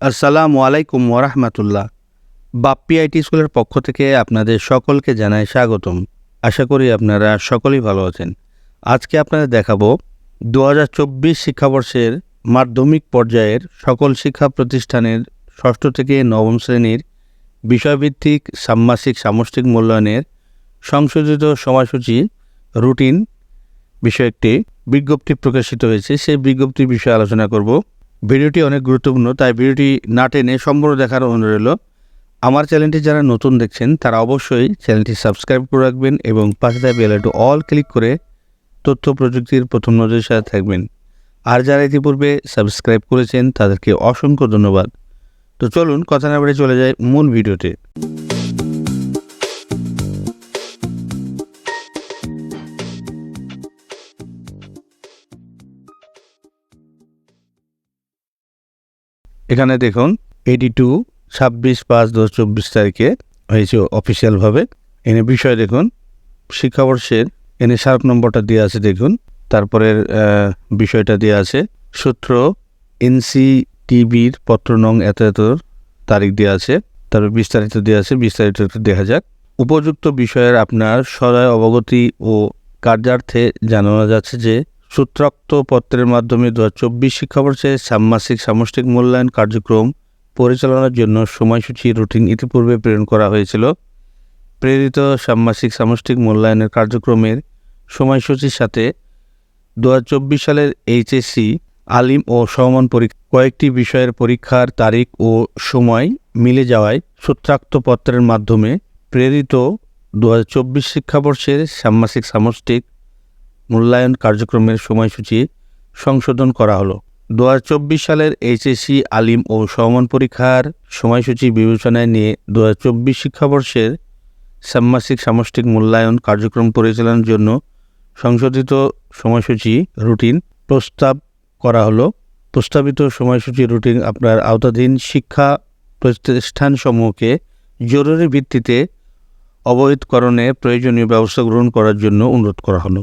আসসালামু আলাইকুম ওরহমতুল্লাহ বাপ্পি আইটি স্কুলের পক্ষ থেকে আপনাদের সকলকে জানাই স্বাগতম। আশা করি আপনারা সকলেই ভালো আছেন। আজকে আপনাদের দেখাবো দু হাজার চব্বিশ শিক্ষাবর্ষের মাধ্যমিক পর্যায়ের সকল শিক্ষা প্রতিষ্ঠানের ষষ্ঠ থেকে নবম শ্রেণির বিষয়ভিত্তিক ষান্মাসিক সামষ্টিক মূল্যায়নের সংশোধিত সময়সূচি রুটিন বিষয়ে একটি বিজ্ঞপ্তি প্রকাশিত হয়েছে। সেই বিজ্ঞপ্তির বিষয়ে আলোচনা করব। ভিডিওটি অনেক গুরুত্বপূর্ণ, তাই ভিডিওটি না টেনে সম্পূর্ণ দেখার অনুরোধ রইল। আমার চ্যানেলটি যারা নতুন দেখছেন, তারা অবশ্যই চ্যানেলটি সাবস্ক্রাইব করে রাখবেন এবং পাশে থাকা বেল আইকনটি অল ক্লিক করে তথ্য প্রযুক্তির প্রথম নজরের সাথে থাকবেন। আর যারা ইতিপূর্বে সাবস্ক্রাইব করেছেন, তাদেরকে অসংখ্য ধন্যবাদ। তো চলুন, কথা না বেড়ে চলে যায় মূল ভিডিওতে। এখানে দেখুন এইটি টু ছাব্বিশ, পাঁচ দু চব্বিশ তারিখে হয়েছে অফিসিয়ালভাবে এনে বিষয় দেখুন, শিক্ষাবর্ষের এনে সার্ক নম্বরটা দেওয়া আছে দেখুন, তারপরের বিষয়টা দেওয়া আছে। সূত্র এনসি টিভির পত্র নং এত এত তারিখ দেওয়া আছে, তারপর বিস্তারিত দেওয়া আছে, বিস্তারিত দেখা যাক। উপযুক্ত বিষয়ের আপনার সদয় অবগতি ও কার্যার্থে জানানো যাচ্ছে যে সূত্রাক্ত পত্রের মাধ্যমে দু হাজার চব্বিশ শিক্ষাবর্ষে ষান্মাসিক সামষ্টিক মূল্যায়ন কার্যক্রম পরিচালনার জন্য সময়সূচি রুটিন ইতিপূর্বে প্রেরণ করা হয়েছিল। প্রেরিত ষান্মাসিক সামষ্টিক মূল্যায়নের কার্যক্রমের সময়সূচির সাথে দুহাজার চব্বিশ সালের এইচএসসি, আলিম ও সমমান পরীক্ষা কয়েকটি বিষয়ের পরীক্ষার তারিখ ও সময় মিলে যাওয়ায় সূত্রাক্ত পত্রের মাধ্যমে প্রেরিত দু হাজার চব্বিশ শিক্ষাবর্ষের ষান্মাসিক সামষ্টিক মূল্যায়ন কার্যক্রমের সময়সূচি সংশোধন করা হলো। দু হাজার চব্বিশ সালের এইচএসসি আলিম ও সমমান পরীক্ষার সময়সূচি বিবেচনায় নিয়ে দু হাজার চব্বিশ শিক্ষাবর্ষের ষান্মাসিক সামষ্টিক মূল্যায়ন কার্যক্রম পরিচালনার জন্য সংশোধিত সময়সূচি রুটিন প্রস্তাব করা হলো। প্রস্তাবিত সময়সূচি রুটিন আপনার আওতাধীন শিক্ষা প্রতিষ্ঠানসমূহকে জরুরি ভিত্তিতে অবহিতকরণে প্রয়োজনীয় ব্যবস্থা গ্রহণ করার জন্য অনুরোধ করা হলো।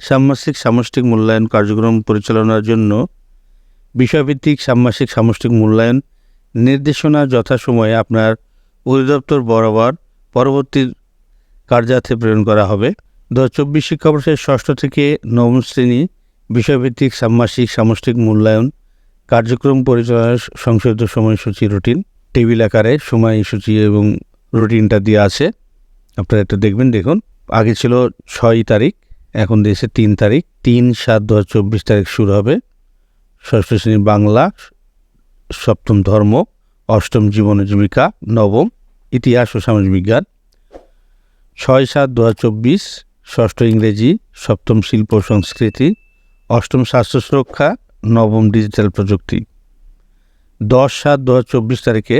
ষান্মাসিক সামষ্টিক মূল্যায়ন কার্যক্রম পরিচালনার জন্য বিষয়ভিত্তিক ষান্মাসিক সামষ্টিক মূল্যায়ন নির্দেশনা যথাসময়ে আপনার অধিদপ্তর বরাবর পরবর্তী কার্যার্থে প্রেরণ করা হবে। দু চব্বিশ শিক্ষাবর্ষের ষষ্ঠ থেকে নবম শ্রেণি বিষয়ভিত্তিক ষান্মাসিক সামষ্টিক মূল্যায়ন কার্যক্রম পরিচালনার সংশোধিত সময়সূচি রুটিন। টেবিল আকারে সময়সূচি এবং রুটিনটা দেওয়া আছে। আপনারা এটা দেখবেন, দেখুন। আগে ছিল ছয় তারিখ। এখন দিয়েছে তিন তারিখ। তিন সাত দু চব্বিশ তারিখ শুরু হবে। ষষ্ঠ শ্রেণি বাংলা, সপ্তম ধর্ম, অষ্টম জীবন জীবিকা, নবম ইতিহাস ও সামাজিক বিজ্ঞান। ছয় সাত দু চব্বিশ, ষষ্ঠ ইংরেজি, সপ্তম শিল্প সংস্কৃতি, অষ্টম স্বাস্থ্য সুরক্ষা, নবম ডিজিটাল প্রযুক্তি। দশ সাত দু চব্বিশ তারিখে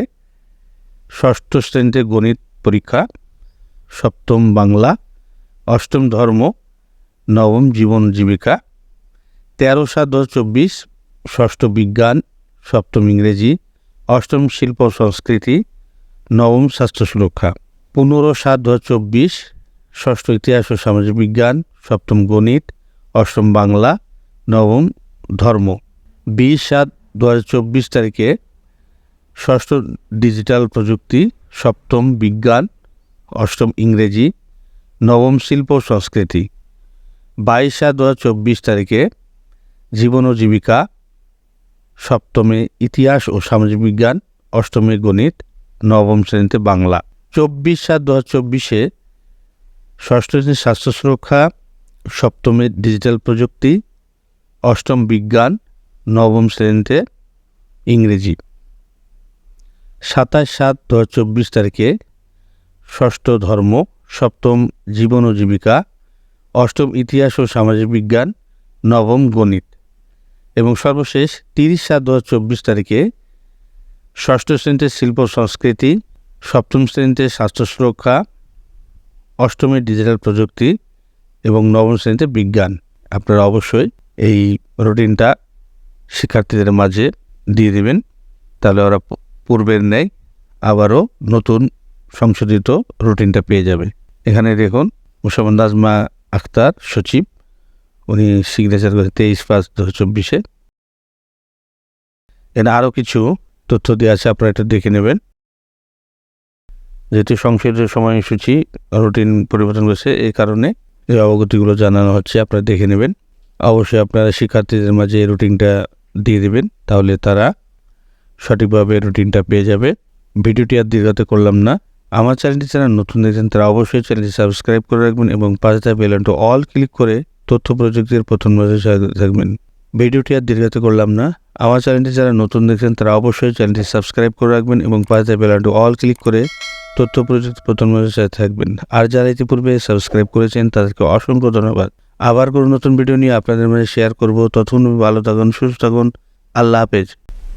ষষ্ঠ শ্রেণীতে গণিত পরীক্ষা, সপ্তম বাংলা, অষ্টম ধর্ম নবম জীবন জীবিকা, তেরো সাত দু হাজার চব্বিশ, ষষ্ঠ বিজ্ঞান, সপ্তম ইংরেজি, অষ্টম শিল্প সংস্কৃতি, নবম স্বাস্থ্য সুরক্ষা। পনেরো সাত দু চব্বিশ, ষষ্ঠ ইতিহাস ও সামাজিক বিজ্ঞান, সপ্তম গণিত, অষ্টম বাংলা, নবম ধর্ম। বিশ সাত দু চব্বিশ তারিখে ষষ্ঠ ডিজিটাল প্রযুক্তি, সপ্তম বিজ্ঞান, অষ্টম ইংরেজি, নবম শিল্প সংস্কৃতি। বাইশ সাত দু চব্বিশ তারিখে জীবন ও জীবিকা, সপ্তমে ইতিহাস ও সামাজিক বিজ্ঞান, অষ্টমে গণিত, নবম শ্রেণীতে বাংলা। চব্বিশ সাত দু চব্বিশে ষষ্ঠ শ্রেণির স্বাস্থ্য সুরক্ষা, সপ্তমে ডিজিটাল প্রযুক্তি, অষ্টম বিজ্ঞান, নবম শ্রেণীতে ইংরেজি। সাতাশ সাত দু চব্বিশ তারিখে ষষ্ঠ ধর্ম, সপ্তম জীবন ও জীবিকা অষ্টম ইতিহাস ও সামাজিক বিজ্ঞান, নবম গণিত এবং সর্বশেষ তিরিশ সাত দু চব্বিশ তারিখে ষষ্ঠ শ্রেণীতে শিল্প সংস্কৃতি, সপ্তম শ্রেণীতে স্বাস্থ্য সুরক্ষা, অষ্টমে ডিজিটাল প্রযুক্তি এবং নবম শ্রেণীতে বিজ্ঞান। আপনারা অবশ্যই এই রুটিনটা শিক্ষার্থীদের মাঝে দিয়ে দেবেন, তাহলে ওরা পূর্বের ন্যায় আবারও নতুন সংশোধিত রুটিনটা পেয়ে যাবে। এখানে দেখুন মুসলমান নাজমা আখতার, সচিব। উনি সিগনেচার করে তেইশ পাঁচ দু হাজার চব্বিশে। এখানে আরও কিছু তথ্য দেওয়া আছে, আপনারা এটা দেখে নেবেন। যেহেতু সংসদের সময়সূচি রুটিন পরিবর্তন করেছে এই কারণে এই অবগতিগুলো জানানো হচ্ছে, আপনারা দেখে নেবেন। অবশ্যই আপনারা শিক্ষার্থীদের মাঝে এই রুটিনটা দিয়ে দেবেন, তাহলে তারা সঠিকভাবে রুটিনটা পেয়ে যাবে। ভিডিওটি আর দীর্ঘাতে করলাম না। আমার চ্যানেলটি যারা নতুন দেখছেন, তারা অবশ্যই চ্যানেলটি সাবস্ক্রাইব করে রাখবেন এবং পাশে বেলনটা অল ক্লিক করে তথ্য প্রযুক্তির প্রথম নজরে থাকবেন। ভিডিওটি আর দীর্ঘাতে করলাম না। আমার চ্যানেলটি যারা নতুন দেখছেন, তারা অবশ্যই চ্যানেলটি সাবস্ক্রাইব করে রাখবেন এবং পাশে বেলনটা অল ক্লিক করে তথ্য প্রযুক্তি প্রথম নজরে সাথে থাকবেন। আর যারা ইতিপূর্বে সাবস্ক্রাইব করেছেন, তাদেরকে অসংখ্য ধন্যবাদ। আবার কোনো নতুন ভিডিও নিয়ে আপনাদের মাঝে শেয়ার করব। ততক্ষণ ভালো থাকুন, সুস্থ থাকুন। আল্লাহ হাফেজ।